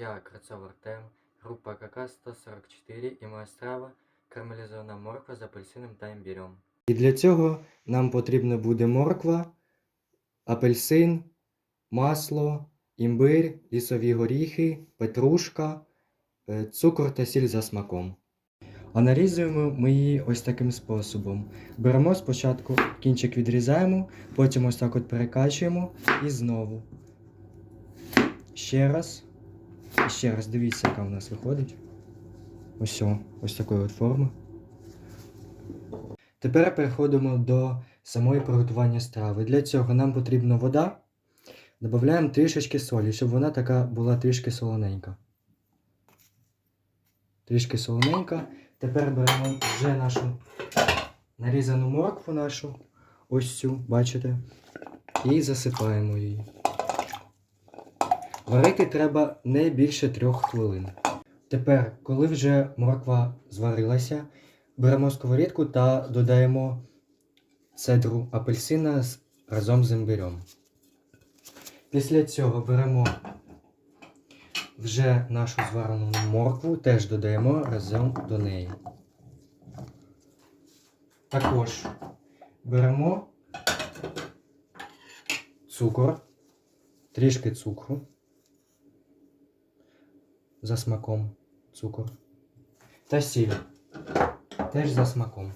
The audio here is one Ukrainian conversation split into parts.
Я Крацов Артем, група КК-144 і моя страва карамелізована морква з апельсином та імбірем. І для цього нам потрібна буде морква, апельсин, масло, імбир, лісові горіхи, петрушка, е, цукор та сіль за смаком. А нарізуємо ми її ось таким способом. Беремо спочатку кінчик відрізаємо, потім ось так от перекачуємо і знову. Ще раз. І ще раз дивіться, яка в нас виходить. Ось ось такої от форми. Тепер переходимо до самої приготування страви. Для цього нам потрібна вода. Додаємо трішечки солі, щоб вона така була трішки солоненька. Трішки солоненька. Тепер беремо вже нашу нарізану моркву нашу, ось цю, бачите, і засипаємо її. Варити треба не більше трьох хвилин. Тепер, коли вже морква зварилася, беремо сковорідку та додаємо цедру апельсина разом з імбирем. Після цього беремо вже нашу зварену моркву, теж додаємо разом до неї. Також беремо цукор, трішки цукру за смаком цукор та сіль теж за смаком.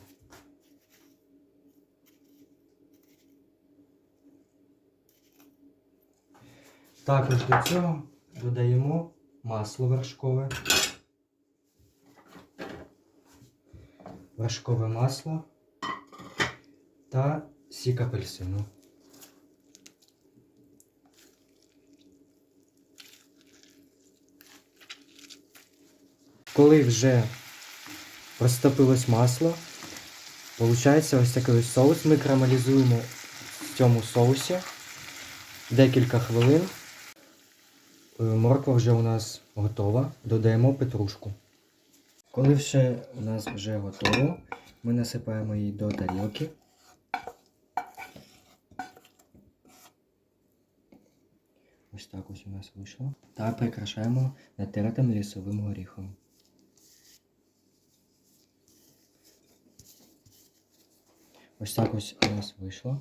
Також до цього додаємо масло вершкове. Вершкове масло та сік апельсину. Коли вже розтопилось масло, виходить ось такий ось соус. Ми карамелізуємо в цьому соусі декілька хвилин. Е, Морква вже у нас готова. Додаємо петрушку. Коли все у нас вже готово, ми насипаємо її до тарілки. Ось так ось у нас вийшло. Та прикрашаємо натертим лісовим горіхом. Ось так ось у нас вийшло.